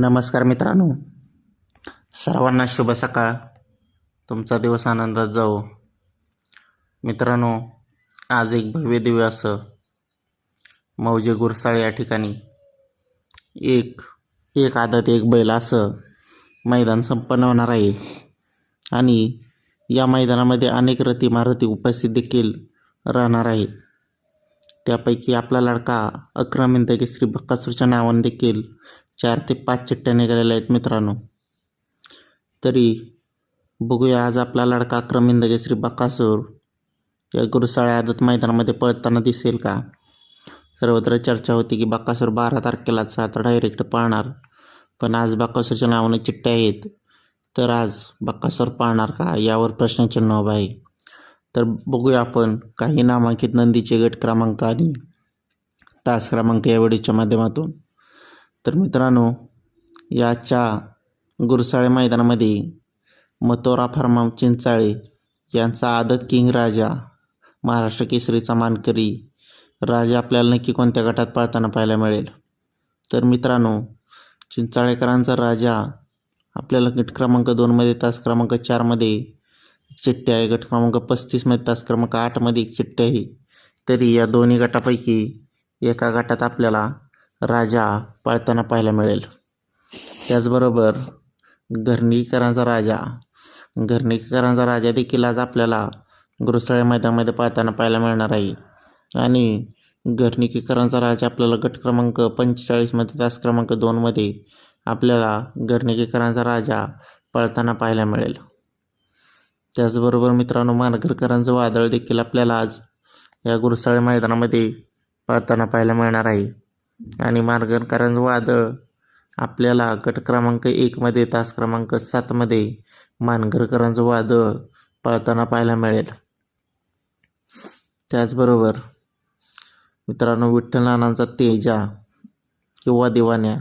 नमस्कार मित्रांनो. सर्वांना शुभ सकाळ. तुमचा दिवस आनंदात जाओ मित्रांनो आज एक भव्य दिव्य असं मौजे गुरसाळे या ठिकाणी एक एक आदत एक बैल असं मैदान संपन्न होणार आहे. आणि या मैदानामध्ये अनेक रथी महारथी उपस्थित देखील राहणार आहेत. त्यापैकी आपला लडका अकरा की श्री बक्कासूरच्या नावाने देखील चार ते पाच चिठ्ठ्या निघालेल्या आहेत मित्रांनो. तरी बघूया आज आपला लडका अक्रम इंदगेश्री बकासूर या गुरुसाळ्या आदत मैदानामध्ये पळताना दिसेल का? सर्वत्र चर्चा होती की बाकासूर बारा तारखेलाच आता डायरेक्ट पाळणार पण आज बाकासूरच्या नावाने चिठ्ठ्या आहेत. तर आज बाकासूर पाळणार का? यावर प्रश्नचिन्ह उभं आहे. तर बघूया आपण काही नामांकित नंदीचे गट क्रमांक आणि तास क्रमांक या व्हिडिओच्या माध्यमातून. तर मित्रांनो याच्या गुरसाळे मैदानामध्ये मतोरा फार्माम चिंचाळे यांचा आदत किंग राजा महाराष्ट्र केसरीचा मानकरी राजा आपल्याला नक्की कोणत्या गटात पाळताना पाहायला मिळेल? तर मित्रांनो चिंचाळेकरांचा राजा आपल्याला गट क्रमांक दोनमध्ये तास क्रमांक चारमध्ये एक चिठ्ठी आहे. गट क्रमांक पस्तीसमध्ये तास क्रमांक आठमध्ये एक चिठ्ठी आहे. तरी या दोन्ही गटापैकी एका गटात आपल्याला राजा पाळताना पाहायला मिळेल. त्याचबरोबर घरणीकरांचा राजा घरणीकरांचा राजा देखील आज आपल्याला गुरुसाळे मैदानामध्ये पाळताना पाहायला मिळणार आहे. आणि घरणीकरांचा राजा आपल्याला गट क्रमांक पंचेचाळीसमध्ये तास क्रमांक दोनमध्ये आपल्याला घरणीकरांचा राजा पळताना पाहायला मिळेल. त्याचबरोबर मित्रांनो मानगरकरांचं वादळ देखील आपल्याला आज या गुरुसाळे मैदानामध्ये पळताना पाहायला मिळणार आहे. आणि मार्गरकरांचं वादळ आपल्याला गट क्रमांक एकमध्ये तास क्रमांक सातमध्ये मानगरकरांचं वादळ पळताना पाहायला मिळेल. त्याचबरोबर मित्रांनो विठ्ठल नानांचा तेजा किंवा दिवाण्या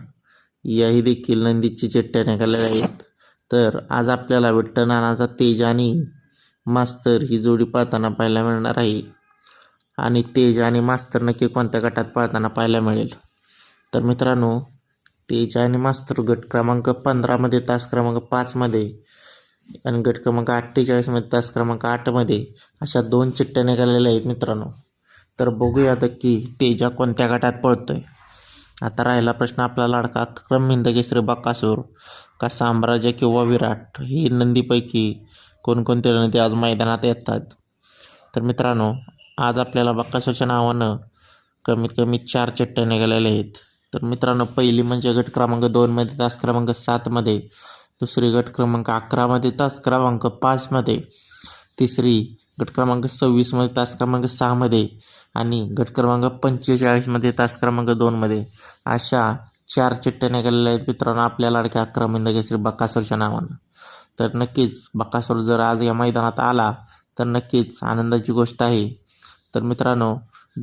याही देखील नंदीची चिठ्ठ्या निघालेल्या आहेत. तर आज आपल्याला विठ्ठल नानाचा तेज आणि मास्तर ही जोडी पाळताना पाहायला मिळणार आहे. आणि तेज आणि मास्तर नक्की कोणत्या गटात पाळताना पाहायला मिळेल? तर मित्रांनो तेज आणि मास्तर गट क्रमांक पंधरामध्ये तास क्रमांक पाचमध्ये आणि गट क्रमांक अठ्ठेचाळीसमध्ये तास क्रमांक आठमध्ये अशा दोन चिठ्ठ्या निघालेल्या आहेत मित्रांनो. तर बघूया आता की तेजा कोणत्या गटात पळतो आहे आता राहिला प्रश्न आपला लाडका अक्रम हिंदकेसरी बकासूर का साम्राज्य किंवा विराट? ही नंदीपैकी कोणकोणते नंदी आज मैदानात येतात? तर मित्रांनो आज आपल्याला बक्कासूरच्या नावानं कमीत कमी चार चिठ्ठ्या निघालेल्या आहेत. तर मित्रांनो पहिली म्हणजे गट क्रमांक दोनमध्ये तास क्रमांक सातमध्ये दुसरी गट क्रमांक अकरामध्ये तास क्रमांक पाचमध्ये तिसरी गट क्रमांक सव्वीसमध्ये तास क्रमांक सहामध्ये आणि गट क्रमांक पंचेचाळीसमध्ये तास क्रमांक दोनमध्ये अशा चार चिट्ट्या गेलेल्या आहेत मित्रांनो आपल्या लाडक्या अकरा श्री बक्कासूरच्या नावानं. तर नक्कीच बक्कासूर जर आज या मैदानात आला तर नक्कीच आनंदाची गोष्ट आहे. तर मित्रांनो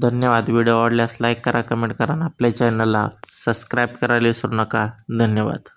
धन्यवाद. व्हिडिओ आवडल्यास लाईक करा कमेंट करा आणि आपल्या चॅनलला सबस्क्राईब करायला विसरू नका. धन्यवाद.